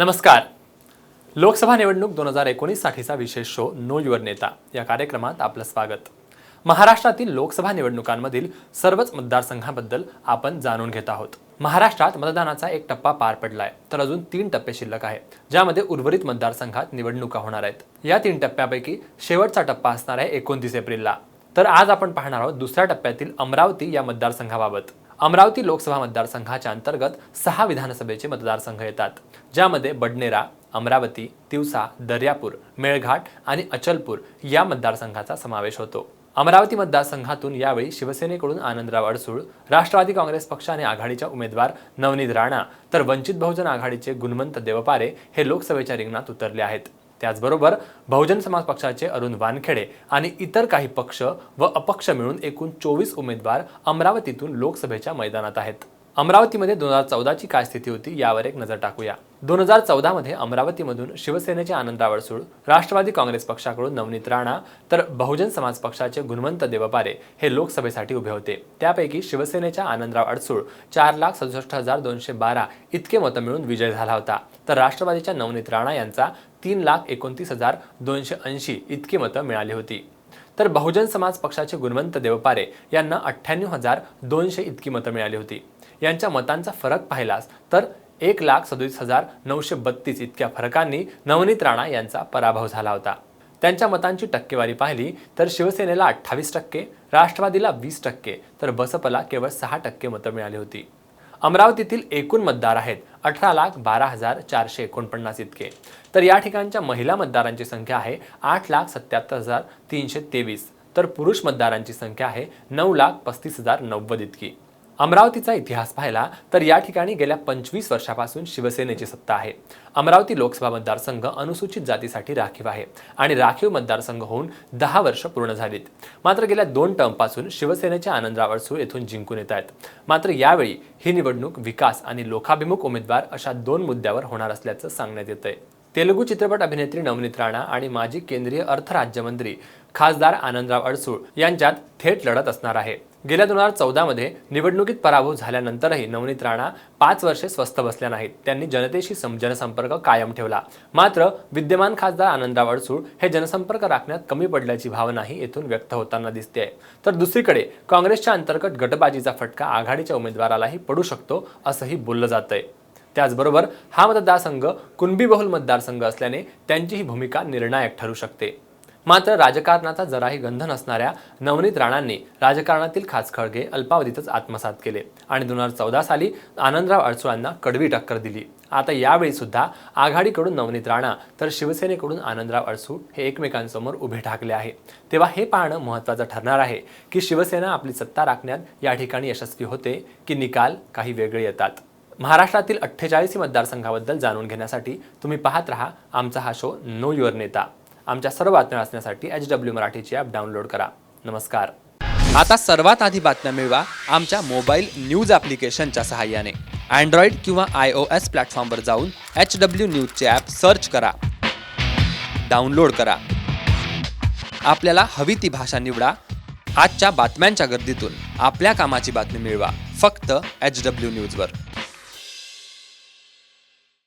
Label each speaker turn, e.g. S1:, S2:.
S1: नमस्कार. लोकसभा निवडणूक दोन हजार एकोणीससाठीचा विशेष शो नो युअर नेता या कार्यक्रमात आपलं स्वागत. महाराष्ट्रातील लोकसभा निवडणुकांमधील सर्वच मतदारसंघाबद्दल आपण जाणून घेत आहोत. महाराष्ट्रात मतदानाचा एक टप्पा पार पडलाय तर अजून तीन टप्पे शिल्लक आहे ज्यामध्ये उर्वरित मतदारसंघात निवडणुका होणार आहेत. या तीन टप्प्यापैकी शेवटचा टप्पा असणार आहे एकोणतीस एप्रिलला. तर आज आपण पाहणार आहोत दुसऱ्या टप्प्यातील अमरावती या मतदारसंघाबाबत. अमरावती लोकसभा मतदारसंघाच्या अंतर्गत सहा विधानसभेचे मतदारसंघ येतात ज्यामध्ये बडनेरा अमरावती तिवसा दर्यापूर मेळघाट आणि अचलपूर या मतदारसंघाचा समावेश होतो. अमरावती मतदारसंघातून यावेळी शिवसेनेकडून आनंदराव अडसूळ राष्ट्रवादी काँग्रेस पक्षाने आघाडीच्या उमेदवार नवनीत राणा तर वंचित बहुजन आघाडीचे गुणवंत देवपारे हे लोकसभेच्या रिंगणात उतरले आहेत. त्याचबरोबर बहुजन समाज पक्षाचे अरुण वानखेडे आणि इतर काही पक्ष व अपक्ष मिळून एकूण चोवीस उमेदवार अमरावतीतून लोकसभेच्या मैदानात आहेत. अमरावतीमध्ये दोन हजार चौदाची काय स्थिती होती यावर एक नजर टाकूया. दोन हजार चौदामध्ये अमरावतीमधून शिवसेनेचे आनंद रावळसूळ राष्ट्रवादी काँग्रेस पक्षाकडून नवनीत राणा तर बहुजन समाज पक्षाचे गुणवंत देवपारे हे लोकसभेसाठी उभे होते. त्यापैकी शिवसेनेच्या आनंदराव अडसूळ चार लाख सदुसष्ट हजार दोनशे बारा इतके मतं मिळून विजय झाला होता. तर राष्ट्रवादीच्या नवनीत राणा यांचा तीन लाख एकोणतीस हजार दोनशे ऐंशी इतकी मतं मिळाली होती. तर बहुजन समाज पक्षाचे गुणवंत देवपारे यांना अठ्ठ्याण्णव हजार दोनशे इतकी मतं मिळाली होती. यांच्या मतांचा फरक पाहिलास तर एक लाख सदोतीस हजार नऊशे बत्तीस इतक्या फरकांनी नवनीत राणा यांचा पराभव झाला होता. त्यांच्या मतांची टक्केवारी पाहिली तर शिवसेनेला अठ्ठावीस टक्के राष्ट्रवादीला वीस टक्के तर बसपला केवळ सहा टक्के मतं मिळाली होती. अमरावतीतील एकूण मतदार आहेत अठरा लाख बारा हजार चारशे एकोणपन्नास इतके. तर या ठिकाणच्या महिला मतदारांची संख्या आहे आठ लाख सत्याहत्तर हजार तीनशे तेवीस. तर पुरुष मतदारांची संख्या आहे नऊ लाख पस्तीस हजार नव्वद इतकी. अमरावतीचा इतिहास पाहिला तर या ठिकाणी गेल्या पंचवीस वर्षापासून शिवसेनेची सत्ता आहे. अमरावती लोकसभा मतदारसंघ अनुसूचित जातीसाठी राखीव आहे आणि राखीव मतदारसंघ होऊन दहा वर्ष पूर्ण झालीत. मात्र गेल्या दोन टर्मपासून शिवसेनेच्या आनंदराव अडसूळ येथून जिंकून येत आहेत. मात्र यावेळी ही निवडणूक विकास आणि लोकाभिमुख उमेदवार अशा दोन मुद्द्यावर होणार असल्याचं सांगण्यात येतंय. तेलुगू चित्रपट अभिनेत्री नवनीत राणा आणि माजी केंद्रीय अर्थ राज्यमंत्री खासदार आनंदराव अडसूळ यांच्यात थेट लढत असणार आहे. गेल्या दोन हजार चौदामध्ये निवडणुकीत पराभव झाल्यानंतरही नवनीत राणा पाच वर्षे स्वस्थ बसल्या नाहीत. त्यांनी जनतेशी जनसंपर्क कायम ठेवला. मात्र विद्यमान खासदार आनंदराव अडसूळ हे जनसंपर्क राखण्यात कमी पडल्याची भावनाही येथून व्यक्त होताना दिसते तर दुसरीकडे काँग्रेसच्या अंतर्गत गटबाजीचा फटका आघाडीच्या उमेदवारालाही पडू शकतो असंही बोललं जातंय. त्याचबरोबर हा मतदारसंघ कुणबी बहुल मतदारसंघ असल्याने त्यांची ही भूमिका निर्णायक ठरू शकते. मात्र राजकारणाचा जराही गंध नसणाऱ्या नवनीत राणांनी राजकारणातील खाचखळगे अल्पावधीतच आत्मसात केले आणि दोन हजार चौदा साली आनंदराव अडसूळांना कडवी टक्कर दिली. आता यावेळी सुद्धा आघाडीकडून नवनीत राणा तर शिवसेनेकडून आनंदराव अडसूळ हे एकमेकांसमोर उभे ठाकले आहे. तेव्हा हे पाहणं महत्त्वाचं ठरणार आहे की शिवसेना आपली सत्ता राखण्यात या ठिकाणी यशस्वी होते की निकाल काही वेगळे येतात. महाराष्ट्रातील अठ्ठेचाळीस मतदारसंघाबद्दल जाणून घेण्यासाठी तुम्ही पाहत राहा आमचा हा शो नो युअर नेता. आमच्या सर्व बातम्या वाचण्यासाठी एच डब्ल्यू मराठीची ॲप डाउनलोड करा. नमस्कार. आता सर्वात आधी बातम्या मिळवा आमच्या मोबाईल न्यूज ॲप्लिकेशनच्या सहाय्याने. अँड्रॉइड किंवा आय ओ एस प्लॅटफॉर्मवर जाऊन एच डब्ल्यू न्यूजचे ॲप सर्च करा. डाउनलोड करा. आपल्याला हवी ती भाषा निवडा. आजच्या बातम्यांच्या गर्दीतून आपल्या कामाची बातमी मिळवा. फक्त एच डब्ल्यू न्यूजवर